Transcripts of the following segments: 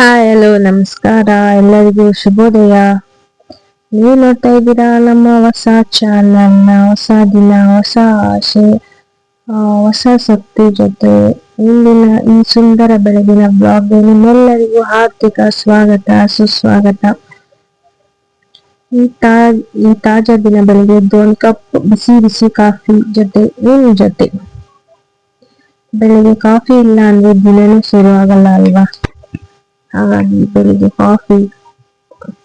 Hi hello ನಮಸ್ಕಾರ. ಎಲ್ಲರಿಗೂ ಶುಭೋದಯ. ನೀವು ನೋಡ್ತಾ ಇದ್ದೀರಾ ನಮ್ಮ ಹೊಸ ಚಾನಲ್ನ ಹೊಸ ದಿನ, ಹೊಸ ಆಸೆ ಹೊಸ ಶಕ್ತಿ ಜೊತೆ ಇಂದಿನ ಈ ಸುಂದರ ಬೆಳಗಿನ ಬ್ಲಾಗ್ ನಿಮ್ಮೆಲ್ಲರಿಗೂ ಹಾರ್ದಿಕ ಸ್ವಾಗತ, ಸುಸ್ವಾಗತ. ಈ ತಾ, ಈ ತಾಜಾ ದಿನ ಬೆಳಿಗ್ಗೆ ಒಂದು ಕಪ್ ಬಿಸಿ ಬಿಸಿ ಕಾಫಿ ಜೊತೆ ಏನು ಜೊತೆ. ಬೆಳಿಗ್ಗೆ ಕಾಫಿ ಇಲ್ಲ ಅಂದ್ರೆ ದಿನನೂ ಶುರು ಆಗಲ್ಲ ಅಲ್ವಾ? ಹಾಗಾಗಿ ಬೆಳಿಗ್ಗೆ ಕಾಫಿ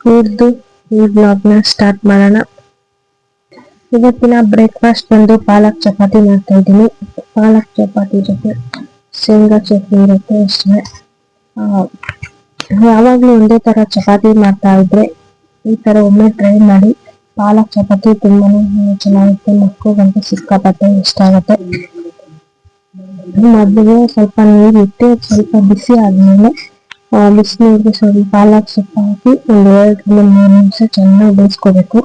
ಕುಡಿದು ಈ ಬ್ಲಾಗ್ನ ಸ್ಟಾರ್ಟ್ ಮಾಡೋಣ. ಇವತ್ತಿನ ಬ್ರೇಕ್ಫಾಸ್ಟ್ ಬಂದು ಪಾಲಕ್ ಚಪಾತಿ ಮಾಡ್ತಾ ಇದ್ದೀನಿ. ಪಾಲಕ್ ಚಪಾತಿ ಜೊತೆ ಶೇಂಗಾ ಚಟ್ನಿ ಇರುತ್ತೆ ಅಷ್ಟೇ. ಯಾವಾಗಲೂ ಒಂದೇ ತರ ಚಪಾತಿ ಮಾಡ್ತಾ ಇದ್ರೆ ಈ ತರ ಒಮ್ಮೆ ಟ್ರೈ ಮಾಡಿ ಪಾಲಕ್ ಚಪಾತಿ ತುಂಬಾನೇ ಚೆನ್ನಾಗಿರುತ್ತೆ. ಮಕ್ಕಳಿಗಂತೂ ಸಿಕ್ಕಾಪಟ್ಟೆ ಇಷ್ಟ ಆಗುತ್ತೆ. ಮೊದಲಿಗೆ ಸ್ವಲ್ಪ ನೀರು ಇಟ್ಟು ಸ್ವಲ್ಪ ಬಿಸಿ ಆದ್ಮೇಲೆ ಬಿಸಿನೀರಿಗೆ ಸ್ವಲ್ಪ ಪಾಲಕ್ ಸೊಪ್ಪು ಹಾಕಿ ಒಂದು ಎರಡರಿಂದ ಮೂರು ನಿಮಿಷ ಚೆನ್ನಾಗಿ ಬೇಯಿಸ್ಕೋಬೇಕು.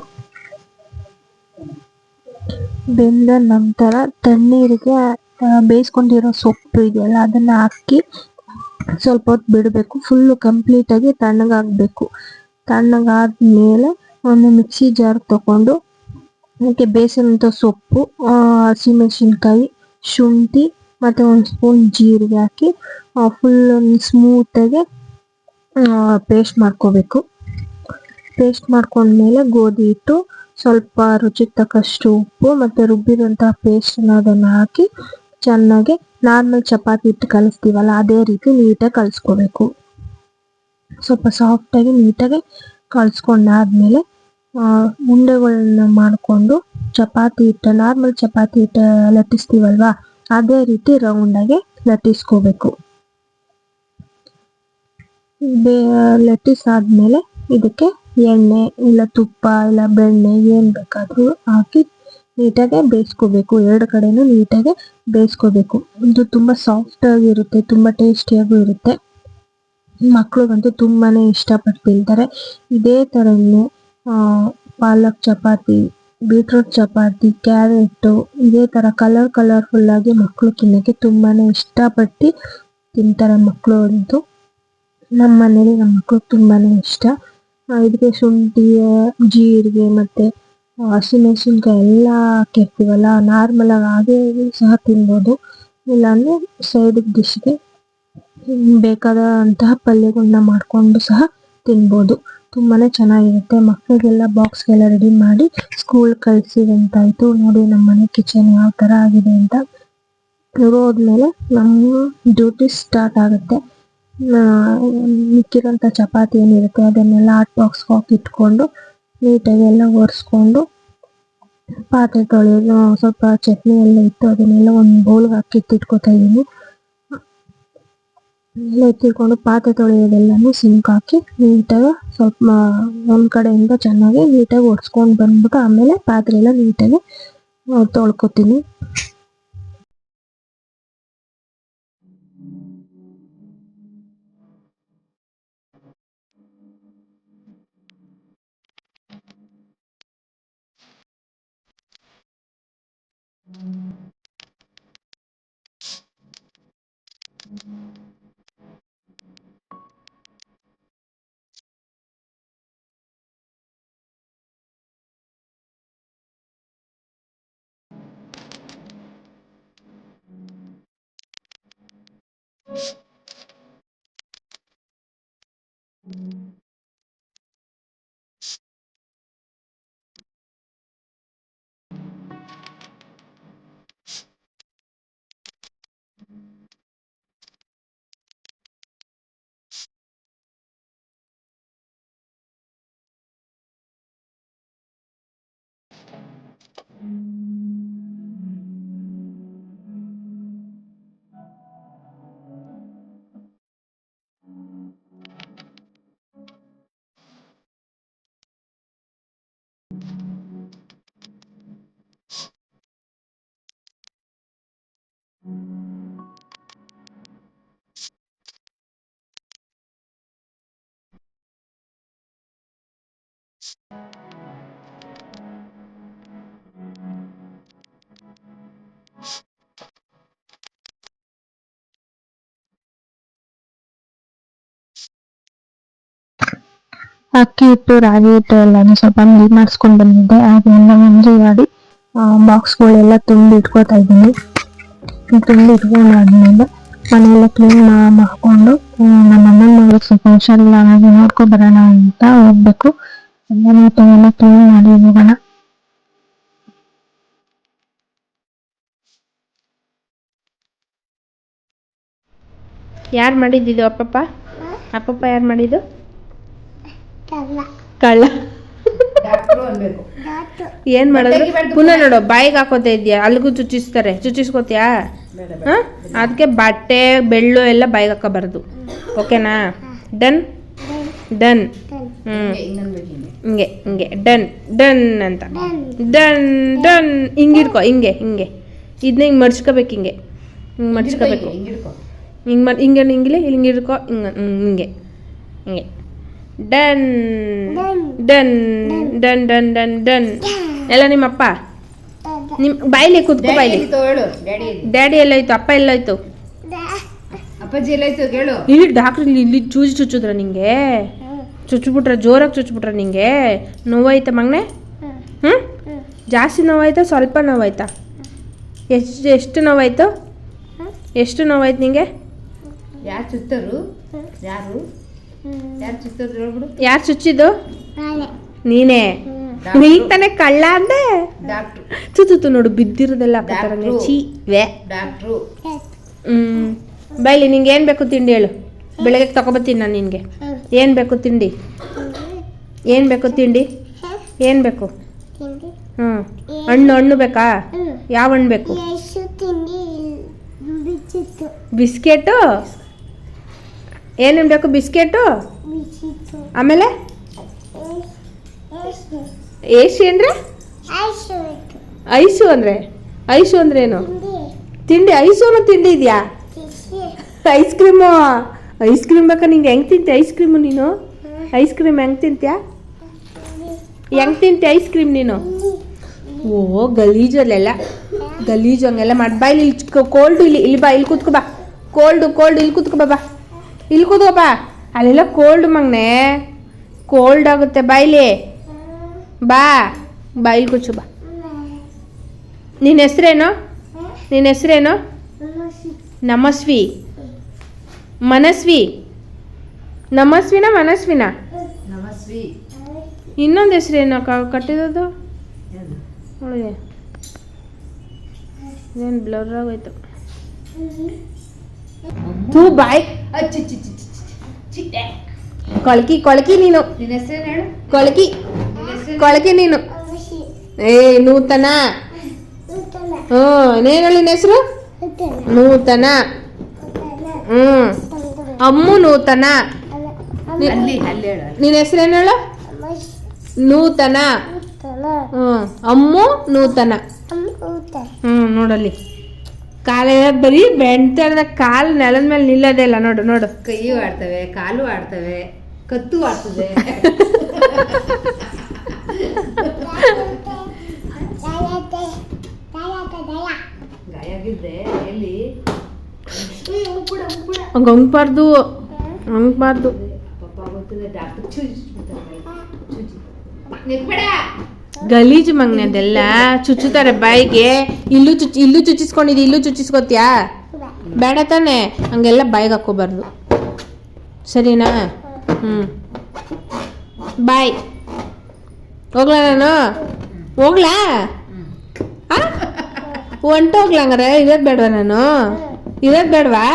ಬೆಂದ ನಂತರ ತಣ್ಣೀರಿಗೆ ಬೇಯಿಸ್ಕೊಂಡಿರೋ ಸೊಪ್ಪು ಇದೆಯಲ್ಲ, ಅದನ್ನ ಹಾಕಿ ಸ್ವಲ್ಪ ಹೊತ್ತು ಬಿಡಬೇಕು. ಫುಲ್ಲು ಕಂಪ್ಲೀಟಾಗಿ ತಣ್ಣಗಾಗಬೇಕು. ತಣ್ಣಗಾದ್ಮೇಲೆ ಒಂದು ಮಿಕ್ಸಿ ಜಾರ್ ತಗೊಂಡು, ಅದಕ್ಕೆ ಬೇಯಿಸಿದಂಥ ಸೊಪ್ಪು ಹಸಿಮೆಣಸಿನ್ಕಾಯಿ, ಶುಂಠಿ ಮತ್ತೆ ಒಂದು ಸ್ಪೂನ್ ಜೀರಿಗೆ ಹಾಕಿ ಫುಲ್ ಸ್ಮೂತಾಗಿ ಪೇಸ್ಟ್ ಮಾಡ್ಕೋಬೇಕು. ಪೇಸ್ಟ್ ಮಾಡ್ಕೊಂಡ್ಮೇಲೆ ಗೋಧಿ ಹಿಟ್ಟು, ಸ್ವಲ್ಪ ರುಚಿಗೆ ತಕ್ಕಷ್ಟು ಉಪ್ಪು ಮತ್ತು ರುಬ್ಬಿದಂತಹ ಪೇಸ್ಟನ್ನ ಅದನ್ನು ಹಾಕಿ ಚೆನ್ನಾಗಿ ನಾರ್ಮಲ್ ಚಪಾತಿ ಹಿಟ್ಟು ಕಲಿಸ್ತೀವಲ್ಲ, ಅದೇ ರೀತಿ ನೀಟಾಗಿ ಕಲಿಸ್ಕೋಬೇಕು. ಸ್ವಲ್ಪ ಸಾಫ್ಟಾಗಿ ನೀಟಾಗಿ ಕಲಿಸ್ಕೊಂಡಾದ್ಮೇಲೆ ಉಂಡೆಗಳನ್ನ ಮಾಡಿಕೊಂಡು ಚಪಾತಿ ಹಿಟ್ಟು, ನಾರ್ಮಲ್ ಚಪಾತಿ ಹಿಟ್ಟು ಲಟ್ಟಿಸ್ತೀವಲ್ವಾ, ಅದೇ ರೀತಿ ರೌಂಡಾಗಿ ಲಟ್ಟಿಸ್ಕೋಬೇಕು. ಲಟ್ಟಿಸಾದ್ಮೇಲೆ ಇದಕ್ಕೆ ಎಣ್ಣೆ ಇಲ್ಲ ತುಪ್ಪ ಇಲ್ಲ ಬೆಣ್ಣೆ ಏನು ಬೇಕಾದರೂ ಹಾಕಿ ನೀಟಾಗೆ ಬೇಯಿಸ್ಕೋಬೇಕು. ಎರಡು ಕಡೆನೂ ನೀಟಾಗೆ ಬೇಯಿಸ್ಕೋಬೇಕು. ಇದು ತುಂಬ ಸಾಫ್ಟ್ ಆಗಿರುತ್ತೆ, ತುಂಬ ಟೇಸ್ಟಿಯಾಗೂ ಇರುತ್ತೆ. ಮಕ್ಳಿಗಂತೂ ತುಂಬಾ ಇಷ್ಟಪಟ್ಟು ತಿಂತಾರೆ. ಇದೇ ಥರನೂ ಪಾಲಕ್ ಚಪಾತಿ ಬೀಟ್ರೂಟ್ ಚಪಾತಿ ಕ್ಯಾರೆಟು ಇದೇ ಥರ ಕಲರ್ ಕಲರ್ಫುಲ್ಲಾಗಿ ಮಕ್ಕಳು ತಿನ್ನೋಕ್ಕೆ ತುಂಬಾ ಇಷ್ಟಪಟ್ಟು ತಿಂತಾರೆ ಮಕ್ಕಳು ಅಂತೂ. ನಮ್ಮ ಮನೇಲಿ ನಮ್ಮ ಮಕ್ಕಳು ತುಂಬಾನೇ ಇಷ್ಟ. ಇದಕ್ಕೆ ಶುಂಠಿ ಜೀರಿಗೆ ಮತ್ತೆ ಹಸಿಮೆಣಸಿನ್ಕಾಯಿ ಎಲ್ಲ ಹಾಕಿರ್ತೀವಲ್ಲ ನಾರ್ಮಲ್ ಆಗಿ ಹಾಗೆ ಸಹ ತಿನ್ಬೋದು. ಸೈಡ್ ಡಿಶ್ಗೆ ಬೇಕಾದಂತಹ ಪಲ್ಯಗಳನ್ನ ಮಾಡಿಕೊಂಡು ಸಹ ತಿನ್ಬೋದು. ತುಂಬಾನೇ ಚೆನ್ನಾಗಿರುತ್ತೆ. ಮಕ್ಕಳಿಗೆಲ್ಲ ಬಾಕ್ಸ್ಗೆಲ್ಲ ರೆಡಿ ಮಾಡಿ ಸ್ಕೂಲ್ ಕಳಿಸಿದಂತಾಯ್ತು ನೋಡಿ ನಮ್ಮ ಮನೆ ಕಿಚನ್ ಯಾವ ಥರ ಆಗಿದೆ ಅಂತ. ಹೋದ್ಮೇಲೆ ನಮ್ಮ ಡ್ಯೂಟಿ ಸ್ಟಾರ್ಟ್ ಆಗುತ್ತೆ. ಮಿಕ್ಕಿರೋಂಥ ಚಪಾತಿ ಏನಿರುತ್ತೆ ಅದನ್ನೆಲ್ಲ ಹಾಟ್ ಬಾಕ್ಸ್ಗೆ ಹಾಕಿ ಇಟ್ಕೊಂಡು ನೀಟಾಗಿ ಎಲ್ಲ ಒರೆಸ್ಕೊಂಡು ಪಾತ್ರೆ ತೊಳೆಯೋದು ಸ್ವಲ್ಪ ಚಟ್ನಿ ಎಲ್ಲ ಇತ್ತು ಅದನ್ನೆಲ್ಲ ಒಂದು ಬೌಲ್ಗೆ ಹಾಕಿ ಎತ್ತಿಟ್ಕೋತಾ ಇದ್ದೀನಿ ಎಲ್ಲ ಎತ್ತಿಟ್ಕೊಂಡು ಪಾತ್ರೆ ತೊಳೆಯೋದೆಲ್ಲನೂ ಸಿಂಕ್ ಹಾಕಿ ನೀಟಾಗಿ ಸ್ವಲ್ಪ ಒಂದು ಕಡೆಯಿಂದ ಚೆನ್ನಾಗಿ ನೀಟಾಗಿ ಒಡ್ಸ್ಕೊಂಡು ಬಂದ್ಬಿಟ್ಟು ಆಮೇಲೆ ಪಾತ್ರೆ ಎಲ್ಲ ನೀಟಾಗಿ ತೊಳ್ಕೊತೀನಿ. you ಅಕ್ಕಿ ಹಿಟ್ಟು, ರಾಗಿ ಹಿಟ್ಟು ಎಲ್ಲಾನು ಸ್ವಲ್ಪ ಮಿಲ್ ಮಾಡಿಸ್ಕೊಂಡು ಬಂದಿದ್ದೆ. ಅದನ್ನೆಲ್ಲ ಮಂಜಿ ಮಾಡಿ ಬಾಕ್ಸ್ಗಳೆಲ್ಲ ತುಂಬಿ ಇಟ್ಕೋತಾ ಇದ್ದೀನಿ. ತುಂಬಿ ಇಟ್ಕೊಂಡಾದ್ಮೇಲೆ ಮನೆಯೆಲ್ಲ ಕ್ಲೀನ್ ಮಾಡ್ಕೊಂಡು ನಮ್ಮ ಅಮ್ಮನ ಮಗಳಿಗೆ ಸ್ವಲ್ಪ ಹುಷಾರಿಲ್ಲ, ಹಾಗಾಗಿ ನೋಡ್ಕೊ ಬರೋಣ ಅಂತ ಹೋಗ್ಬೇಕು. ಎಲ್ಲ ನೀಟಾಗೆಲ್ಲ ಕ್ಲೀನ್ ಮಾಡಿ ಹೋಗೋಣ. ಯಾರು ಮಾಡಿದ್ದು ಅಪ್ಪಪ್ಪ? ಅಪ್ಪಪ್ಪ ಯಾರು ಮಾಡಿದ್ದು? ಕಳ್ಳ. ಏನ್ ಮಾಡೋದು? ಪುನಃ ನೋಡು ಬಾಯಿಗೆ ಹಾಕೋತಾ ಇದೆಯಾ? ಅಲ್ಲಿಗೂ ಚುಚ್ಚಿಸ್ತಾರೆ. ಚುಚ್ಚಿಸ್ಕೋತಿಯಾ? ಹಾ? ಅದಕ್ಕೆ ಬಟ್ಟೆ ಬೆಳ್ಳು ಎಲ್ಲ ಬಾಯಿಗೆ ಹಾಕೋಬಾರ್ದು. ಓಕೆನಾ? ಡನ್? ಡನ್. ಹ್ಮ್. ಹಿಂಗೆ ಹಿಂಗೆ. ಡನ್ ಡನ್ ಅಂತ. ಡನ್. ಡನ್ ಹಿಂಗಿರ್ಕೋ ಹಿಂಗೆ ಹಿಂಗೆ ಇದನ್ನ ಹಿಂಗೆ ಮಡ್ಚ್ಕೋಬೇಕು ಹಿಂಗೆ. ಹಿಂಗೆ ಮಡ್ಚ್ಕೋಬೇಕು. ಹಿಂಗೆ ಮಾಡಿ ಹಿಂಗೆ ಹಿಂಗಿಲ್ಲ ಹಿಂಗೆ ಇಡ್ಕೊ ಹಿಂಗೆ ಹಿಂಗೆ. ಹಿಂಗೆ. Done done done done done done ಎಲ್ಲ ನಿಮ್ಮಪ್ಪ ನಿಮ್ಮ ಬಾಯ್ಲಿ ಕೂತ್ಕೋ ಬಾಯ್ಲಿ ಡ್ಯಾಡಿ ಎಲ್ಲೋಯ್ತು ಅಪ್ಪ ಎಲ್ಲೋಯ್ತು? ಅಪ್ಪಾಜಿ ಕೇಳು. ಇಲ್ಲಿ ಡಾಕ್ಟ್ರ್ ಇಲ್ಲಿ ಇಲ್ಲಿ ಚೂಜಿ ಚುಚ್ಚಿದ್ರ ನಿಂಗೆ? ಚುಚ್ಬಿಟ್ರ ಜೋರಾಗಿ ಚುಚ್ಬಿಟ್ರ ನಿಂಗೆ? ನೋವಾಯ್ತಾ ಮಗನೆ? ಹ್ಞೂ ಜಾಸ್ತಿ ನೋವಾಯ್ತಾ ಸ್ವಲ್ಪ ನೋವಾಯ್ತಾ? ಎಷ್ಟು ಎಷ್ಟು ನೋವಾಯ್ತು? ಎಷ್ಟು ನೋವಾಯ್ತು ನಿಂಗೆ? ಯಾರು ಚುತ್ತರು? ಯಾರು? ಯಾರು ಚುತ್ತರು ಹೇಳ್ಬಿಡು. ಯಾರು ಚುಚ್ಚಿದ್ದು? ನೀನೇ. ನೀನ್? ತಾನೆ ಕಳ್ಳ ಅಂದೆ? ಚುತ್ತು ಚುಚ್ಚುತ್ತು ನೋಡು ಬಿದ್ದಿರೋದೆಲ್ಲ. ಚೀ ಹ್ಮ್. ಬೈಲಿ ನಿಂಗೆ ಏನ್ ಬೇಕು ತಿಂಡಿ ಹೇಳು. ಬೆಳಗ್ಗೆ ತಗೊಬತ್ತೀನಿ ನಾನು ನಿನಗೆ. ಏನು ಬೇಕು ತಿಂಡಿ? ಏನು ಬೇಕು ತಿಂಡಿ? ಏನು ಬೇಕು? ಹ್ಮ್. ಹಣ್ಣು ಹಣ್ಣು ಬೇಕಾ? ಯಾವ ಹಣ್ಣು ಬೇಕು? ಬಿಸ್ಕೆಟು? ಏನೇನು ಬೇಕು? ಬಿಸ್ಕೆಟು? ಆಮೇಲೆ? ಏಸಿ ಅಂದರೆ? ಐಸು ಅಂದರೆ? ಐಸು ಅಂದ್ರೆ ಏನು? ತಿಂಡಿ, ಐಸು ಅನ್ನೋ ತಿಂಡಿ ಇದೆಯಾ? ಐಸ್ ಕ್ರೀಮು, ಐಸ್ ಕ್ರೀಮ್ ಬೇಕಾ ನಿಂಗೆ? ಹೆಂಗೆ ತಿಂತೆ ಐಸ್ ಕ್ರೀಮು ನೀನು? ಐಸ್ ಕ್ರೀಮ್ ಹೆಂಗೆ ತಿಂತ್ಯಾ? ಹೆಂಗೆ ತಿಂತೆ ಐಸ್ ಕ್ರೀಮ್ ನೀನು? ಓ ಗಲೀಜಲ್ಲೆಲ್ಲ ಗಲೀಜು ಹಂಗೆಲ್ಲ ಮಾಡಿ ಬಾ ಇಲ್ಲಿ ಕೋಲ್ಡು ಇಲ್ಲಿ ಇಲ್ಲಿ ಬಾ, ಇಲ್ಲಿ ಕೂತ್ಕೋ ಬಾ. ಕೋಲ್ಡು ಕೋಲ್ಡ್ ಇಲ್ಲಿ ಕೂತ್ಕೋ ಬಾ ಬಾ. ಇಲ್ಲಿ ಕೂತ್ಕೋ ಬಾ. ಅಲ್ಲೆಲ್ಲ ಕೋಲ್ಡ್ ಮಗ್ನೆ. ಕೋಲ್ಡ್ ಆಗುತ್ತೆ ಬಾಯ್ಲಿ. ಬಾ. ಬಾ ಇಲ್ಲಿ ಕೂಚು ಬಾ. ನಿನ್ನ ಹೆಸ್ರೇನು? ನಿನ್ನ ಹೆಸ್ರೇನು? ನಮಸ್ವಿ. ಮನಸ್ವಿ. ನಮಸ್ವಿನ ಮನಸ್ವಿನ? ನಮಸ್ವಿ. ಇನ್ನೊಂದು ಹೆಸ್ರೇನು ಕ ಕಟ್ಟಿರೋದು ಏನು ಬ್ಲರ್ ಆಗೋಯ್ತು. ತೂ ಬಾಯ್ ಕೊಳಕಿ ಕೊಳಕಿ ನೀನು. ನಿನ್ನ ಕೊಳಕಿ. ನಿನ್ನ ಕೊಳಕಿ ನೀನು. ಏ ನೂತನ. ಹ್ಞೂ ಏನೇನು ಹೇಳಿ ನಿನ್ನ ಹೆಸರು? ನೂತನ. ಹ್ಮ್ ಅಮ್ಮು ನೂತನ. ನಿ- ಅಲ್ಲಿ ಅಲ್ಲಿ ಹೇಳು ಅಲ್ಲಿ. ನಿನ್ನ ಹೆಸರೇನು ಹೇಳು? ನೂತನ. ಹ್ಞೂ. ಅಮ್ಮು ನೂತನ. ಹ್ಞೂ ನೋಡಲ್ಲಿ. ಕಾಲೆಲ್ಲ ಬರೀ ಬೆಣ್ತಾಡ್ದ ಕಾಲು ನೆಲದ ಮೇಲೆ ನಿಲ್ಲೋದೇ ಇಲ್ಲ. ನೋಡು ನೋಡು. ಕೈಯು ಆಡ್ತವೆ ಕಾಲು ಆಡ್ತವೆ ಕತ್ತು ಆಡ್ತದೆ. ಹಂಗೆ ಹಂಗ್ಬಾರ್ದು ಹಂಗ್ಬಾರ್ದು ಪಾಪ ಗೊತ್ತಿದೆ ಡಾಕ್ಟರ್. ಚೂಜಿ ಚೂಜಿ ನಿಕ್ಬೇಡ ಗಲೀಜು ಮಗ್ನೆ ಅದೆಲ್ಲ ಚುಚ್ಚುತ್ತಾರೆ ಬಾಯಿಗೆ. ಇಲ್ಲೂ ಚುಚ್ ಇಲ್ಲೂ ಚುಚ್ಚಿಸ್ಕೊಂಡಿದ್ದು ಇಲ್ಲೂ ಚುಚ್ಚಿಸ್ಕೊತ್ಯಾ? ಬೇಡ ತಾನೆ. ಹಂಗೆಲ್ಲ ಬಾಯಿಗೆ ಹಾಕೋಬಾರ್ದು ಸರಿನಾ? ಹ್ಞೂ ಬಾಯ್. ಹೋಗ್ಲಾ ನಾನು? ಹೋಗ್ಲಾ? ಒಂಟು ಹೋಗ್ಲಾ ಹಂಗಾರೆ? ಇರೋದು ಬೇಡವಾ ನಾನು? ಇರೋದು ಬೇಡವಾ?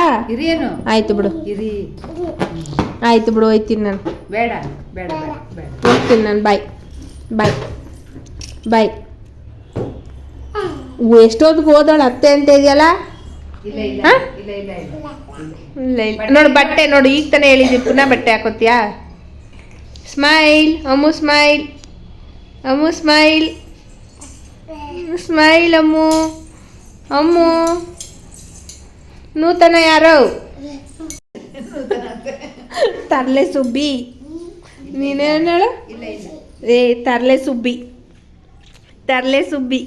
ಆಯ್ತು ಬಿಡು. ಇರಿ. ಆಯ್ತು ಬಿಡು ಹೋಯ್ತೀನಿ ನಾನು. ಬೇಡ. ಹೋಗ್ತೀನಿ ನಾನು. ಬಾಯ್. ಬಾಯ್. ಬಾಯ್ ಎಷ್ಟೊತ್ತಿಗೆ ಹೋದಳು ಅತ್ತೆ ಅಂತ ಇದೆಯಲ್ಲ? ಇಲ್ಲ ಇಲ್ಲ ಹಾ? ಇಲ್ಲ ಇಲ್ಲ ಇಲ್ಲ. ಇಲ್ಲ ಇಲ್ಲ. ನೋಡು ಬಟ್ಟೆ ನೋಡು ಈಗ ತಾನೇ ಹೇಳಿದ್ವಿ ಪುನಃ ಬಟ್ಟೆ ಹಾಕೋತ್ಯಾ? Smile Ammu smile Ammu smile smile Ammu. Ammu. ನೂತನ ಯಾರು? ತರ್ಲೆ ಸುಬ್ಬಿ. ನೀನೇನು ಹೇಳು? ಇಲ್ಲ ಇಲ್ಲ. ಏ ತರ್ಲೆ ಸುಬ್ಬಿ. ತರ್ಲೆ ಸುಬ್ಬಿ.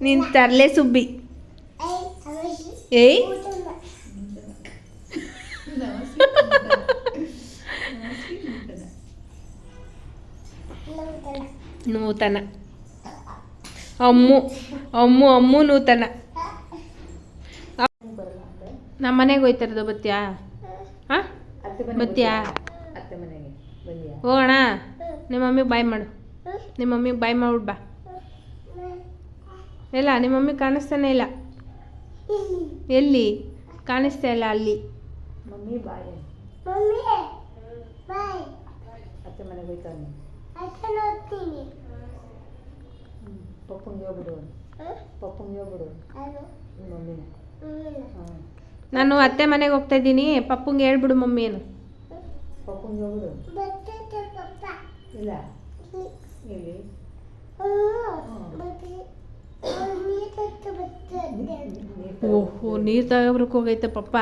ನಿನ್ ತರಲೆ ಸುಬ್ಬಿ. ಏಯ್. ನೂತನ. ಅಮ್ಮು ಅಮ್ಮು ಅಮ್ಮು ನೂತನ. ನಮ್ಮ ಮನೆಗೆ ಹೋಯ್ತಾರದು ಬತ್ತಿಯಾ? ಹಾಂ ಬತ್ತೀಯಾ? ಹೋಗೋಣ. ನಿಮ್ಮ ಮಮ್ಮಿಗೆ ಬಾಯ್ ಮಾಡು. ನಿಮ್ಮ ಮಮ್ಮಿಗೆ ಬಾಯ್ ಮಾಡ್ಬಿಟ್ಟು ಬಾ. ಇಲ್ಲ ನಿಮ್ಮ ಮಮ್ಮಿ ಕಾಣಿಸ್ತಾನೆ ಇಲ್ಲ. ಎಲ್ಲಿ? ಕಾಣಿಸ್ತಾ ಇಲ್ಲ ಅಲ್ಲಿ. Mummy bye. ಅತ್ತೆ ಮನೆಗೆ ಹೋಯ್ತಾನೆ. ಪಪ್ಪಂಗೆ ಹೋಗ್ಬಿಡು ಪಪ್ಪಂಗೆ ಹೋಗ್ಬಿಡು ಮಮ್ಮಿನ. ಹಾಂ. ನಾನು ಅತ್ತೆ ಮನೆಗೆ ಹೋಗ್ತಾ ಇದ್ದೀನಿ. ಪಪ್ಪಂಗೆ ಹೇಳ್ಬಿಡು ಮಮ್ಮಿ ಏನು ಪಪ್ಪಂಗೆ ಹೋಗ್ಬಿಡು ಇಲ್ಲ. ಇಲ್ಲಿ ಓಹೋ ನೀರು ತಗೋಬ್ರಕ್ಕೆ ಹೋಗೈತೆ ಪಪ್ಪ.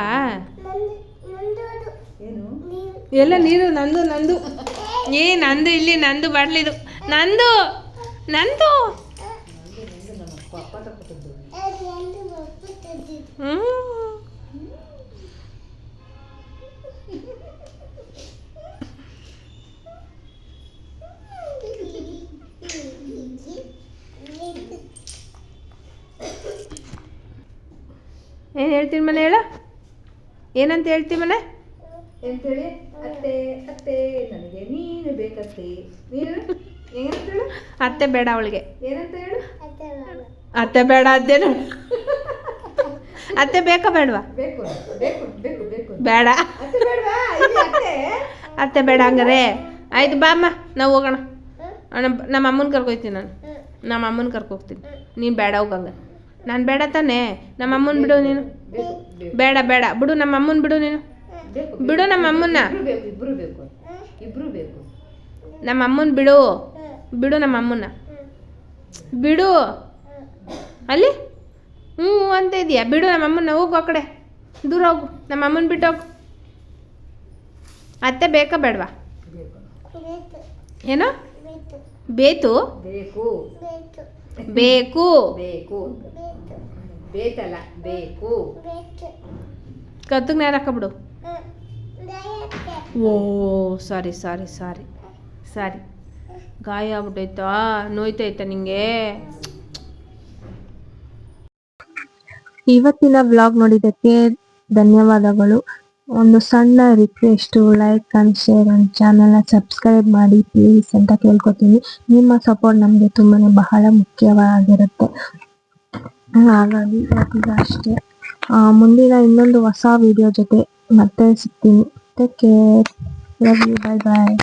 ಏನು? ಎಲ್ಲ ನೀರು ನಂದು ನಂದು. ಏ ನಂದು ಇಲ್ಲಿ ನಂದು ಬಾಟ್ಲಿದು ನಂದು ನಂದು. ನಮ್ಮ ಪಪ್ಪ ತಗೊಟ್ಟಿದ್ದು ಹ್ಮ್. ಏನ್ ಹೇಳ್ತೀನಿ ಮನೆ ಹೇಳ. ಏನಂತ ಹೇಳ್ತೀನಿ ಮನೆ? ಅಂತೇಳಿ ಅತ್ತೆ ಅತ್ತೆ ನನಗೆ ನೀನು ಬೇಕತ್ತೆ. ನೀನು? ಅತ್ತೆ ಬೇಡ ಅವಳಿಗೆ. ಏನಂತ ಹೇಳು? ಅತ್ತೆ ಬೇಡ. ಅದೇನು? ಅತ್ತೆ ಬೇಕಾ ಬೇಡವಾ? ಬೇಕು ಬೇಕು ಬೇಕು ಬೇಕು ಬೇಡ. ಅತ್ತೆ ಬೇಡವಾ? ಇಲ್ಲಿ ಅತ್ತೆ. ಅತ್ತೆ ಬೇಡ ಹಂಗಾರೆ. ಆಯ್ತು ಬಾ ಅಮ್ಮ ನಾವು ಹೋಗೋಣ. ಅಣ್ಣ ನಮ್ಮ ಅಮ್ಮನ ಕರ್ಕೊಯ್ತೀನಿ ನಾನು. ನಮ್ಮ ಅಮ್ಮನ ಕರ್ಕೋಗ್ತೀನಿ. ನೀನು ಬೇಡ ಹೋಗಂಗ. ನಾನು ಬೇಡ ತಾನೇ. ನಮ್ಮ ಅಮ್ಮನ ಬಿಡು ನೀನು. ಬೇಡ ಬೇಡ. ಬಿಡು ನಮ್ಮ ಅಮ್ಮನ ಬಿಡು ನೀನು. ಬಿಡು ನಮ್ಮ ಅಮ್ಮನ್ನ. ಇಬ್ರು ಬೇಕು ಇಬ್ರು ಬೇಕು ನಮ್ಮ ಅಮ್ಮನ ಬಿಡು. ಬಿಡು ನಮ್ಮ ಅಮ್ಮನ್ನ. ಬಿಡು. ಅಲ್ಲಿ? ಹ್ಞೂ ಅಂತ ಇದೆಯಾ. ಬಿಡು ನಮ್ಮ ಅಮ್ಮನ್ನ. ಹೋಗು ಆ ಕಡೆ. ದೂರ ಹೋಗು. ನಮ್ಮ ಅಮ್ಮನ ಬಿಟ್ಟು ಹೋಗು. ಅತ್ತೆ ಬೇಕಾ ಬೇಡವಾ? ಏನೋ? ಬೇತು ಬೇಕು. ಬೇಕು. ಬೇಕು. ಬೇತಲ್ಲ ಬೇಕು. ಕತ್ತಗೆ ನೇರ ಹಾಕಬಿಡು. ಓ ಸಾರಿ ಸಾರಿ ಸಾರಿ. ಸಾರಿ. ಗಾಯ ಆಗ್ಬಿಟ್ಟೈತಾ? ನೋಯ್ತೈತಾ ನಿಂಗೆ? ಇವತ್ತಿನ ವ್ಲಾಗ್ ನೋಡಿದ್ದಕ್ಕೆ ಧನ್ಯವಾದಗಳು. ಒಂದು ಸಣ್ಣ request like and share and ಚಾನಲ್ನ ಸಬ್ಸ್ಕ್ರೈಬ್ ಮಾಡಿ ಪ್ಲೀಸ್ ಅಂತ ಕೇಳ್ಕೊತೀನಿ. ನಿಮ್ಮ ಸಪೋರ್ಟ್ ನಮಗೆ ತುಂಬಾನೇ ಬಹಳ ಮುಖ್ಯವಾಗಿರುತ್ತೆ. ಹಾಗಾಗಿ ಇವತ್ತಿಗೆ ಅಷ್ಟೇ. ಮುಂದಿನ ಇನ್ನೊಂದು ಹೊಸ ವಿಡಿಯೋ ಜೊತೆ ಮತ್ತೆ ಸಿಗ್ತೀನಿ. Take care love you bye bye